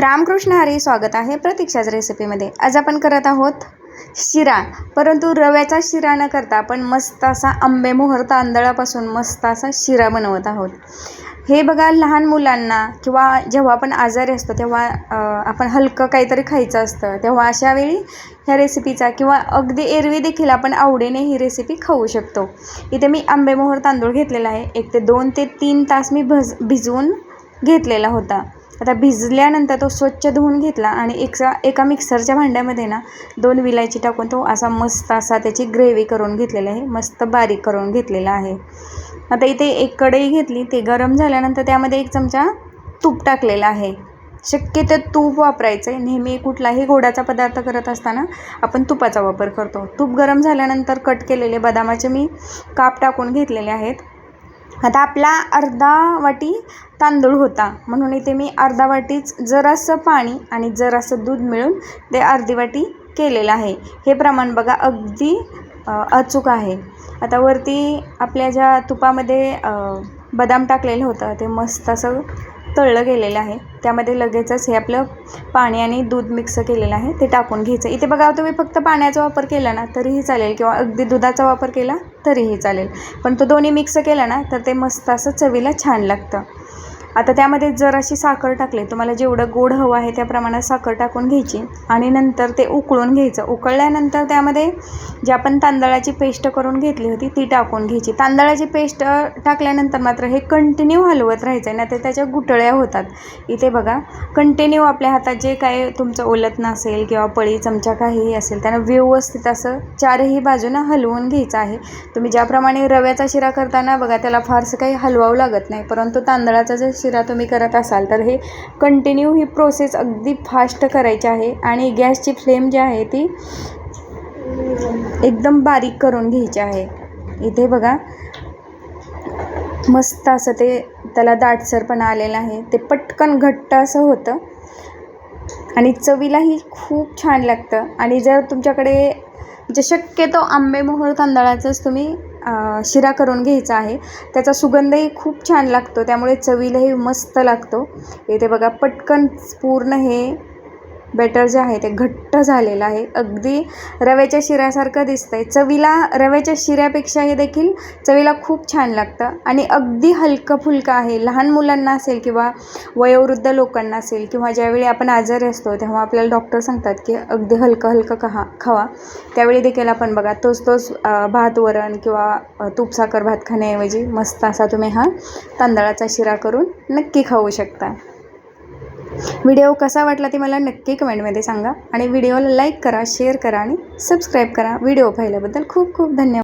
रामकृष्ण हरी स्वागत आहे प्रतीक्षाच रेसिपीमध्ये. आज आपण करत आहोत शिरा. परंतु रव्याचा शिरा न करता आपण मस्त असा आंबेमोहर तांदळापासून मस्त असा शिरा बनवत आहोत. हे बघा लहान मुलांना किंवा जेव्हा आपण आजारी असतो तेव्हा आपण हलकं काहीतरी खायचं असतं. तेव्हा अशा वेळी ह्या रेसिपीचा किंवा अगदी एरवी देखील आपण आवडीने ही रेसिपी खाऊ शकतो. इथे मी आंबेमोहर तांदूळ घेतलेला आहे. एक ते दोन ते तीन तास मी भज भिजवून घेतलेला होता. आता भिजल्यानंतर तो स्वच्छ धुवून घेतला आणि एका एका मिक्सरच्या भांड्यामध्ये ना दोन विलायची टाकून तो असा मस्त असा त्याची ग्रेव्ही करून घेतलेला आहे. मस्त बारीक करून घेतलेला आहे. आता इथे एक कढई घेतली ते गरम झाल्यानंतर त्यामध्ये एक चमचा तूप टाकलेला आहे. शक्यतो तूप वापरायचं आहे नेहमी कुठलाही गोडाचा पदार्थ करत असताना आपण तुपाचा वापर करतो. तूप गरम झाल्यानंतर कट केलेले बदामाचे मी काप टाकून घेतलेले आहेत. आता आपला अर्धा वाटी तांदूळ होता. म्हणून इथे मी अर्धा वाटीच जरासं पाणी आणि जरासं दूध मिळून ते अर्धी वाटी केलेलं आहे. हे प्रमाण बघा अगदी अचूक आहे. आता वरती आपल्या ज्या तुपामध्ये बदाम टाकलेलं होतं ते मस्त असं तळलं गेलेलं आहे. त्यामध्ये लगेचच हे आपलं पाणी आणि दूध मिक्स केलेलं आहे. ते टाकून घ्यायचं. इथे बघा तुम्ही फक्त पाण्याचा वापर केला ना तरीही चालेल किंवा अगदी दुधाचा वापर केला तरीही चालेल. पण तो दोन्ही मिक्स केला ना तर ते मस्त असं चवीला छान लागतं. आता त्यामध्ये जर अशी साखर टाकली तुम्हाला जेवढं गोड हवं आहे त्या प्रमाणात साखर टाकून घ्यायची आणि नंतर ते उकळून घ्यायचं. उकळल्यानंतर त्यामध्ये जी आपण तांदळाची पेस्ट करून घेतली होती ती टाकून घ्यायची. तांदळाची पेस्ट टाकल्यानंतर मात्र हे कंटिन्यू हलवत राहायचं आहे ना ते त्याच्या गुटळ्या होतात. इथे बघा कंटिन्यू आपल्या हातात जे काय तुमचं ओलत नसेल किंवा पळी चमचा काहीही असेल त्यानं व्यवस्थित असं चारही बाजूनं हलवून घ्यायचं आहे. तुम्ही ज्याप्रमाणे रव्याचा शिरा करताना बघा त्याला फारसं काही हलवावं लागत नाही परंतु तांदळाचा जर शिरा तुम्ही करत असाल तर हे कंटिन्यू ही प्रोसेस अगदी फास्ट करायची आहे. आणि गॅसची फ्लेम जी आहे ती एकदम बारीक करून घ्यायची आहे. इथे बघा मस्त असं ते त्याला दाटसरपणा आलेला आहे. ते पटकन घट्ट असं होतं. आणि चवीलाही खूप छान लागतं. आणि जर तुमच्याकडे जे शक्यतो आंबेमोहर तांदळाचंच तुम्ही शिरा करून घ्यायचा आहे. त्याचा सुगंधही खूप छान लागतो त्यामुळे चवीलाही मस्त लागतो. इथे बघा पटकन पूर्ण हे बॅटर जे आहे ते घट्ट झालेलं आहे. अगदी रव्याच्या शिऱ्यासारखं दिसतं आहे चवीला रव्याच्या शिऱ्यापेक्षा हे देखील चवीला खूप छान लागतं. आणि अगदी हलकं फुलकं आहे. लहान मुलांना असेल किंवा वयोवृद्ध लोकांना असेल किंवा ज्यावेळी आपण आजारी असतो तेव्हा आपल्याला डॉक्टर सांगतात की अगदी हलकं हलकं कहा खावा. त्यावेळी देखील आपण बघा तोच तोच भात वरण किंवा अ, तूप साखर भात खाण्याऐवजी मस्त असा तुम्ही हा तांदळाचा शिरा करून नक्की खाऊ शकता. व्हिडिओ कसा वाटला ते मला नक्की कमेंटमध्ये सांगा. आणि व्हिडिओला लाईक करा शेअर करा आणि सबस्क्राईब करा. व्हिडिओ पाहिल्याबद्दल खूप खूप धन्यवाद.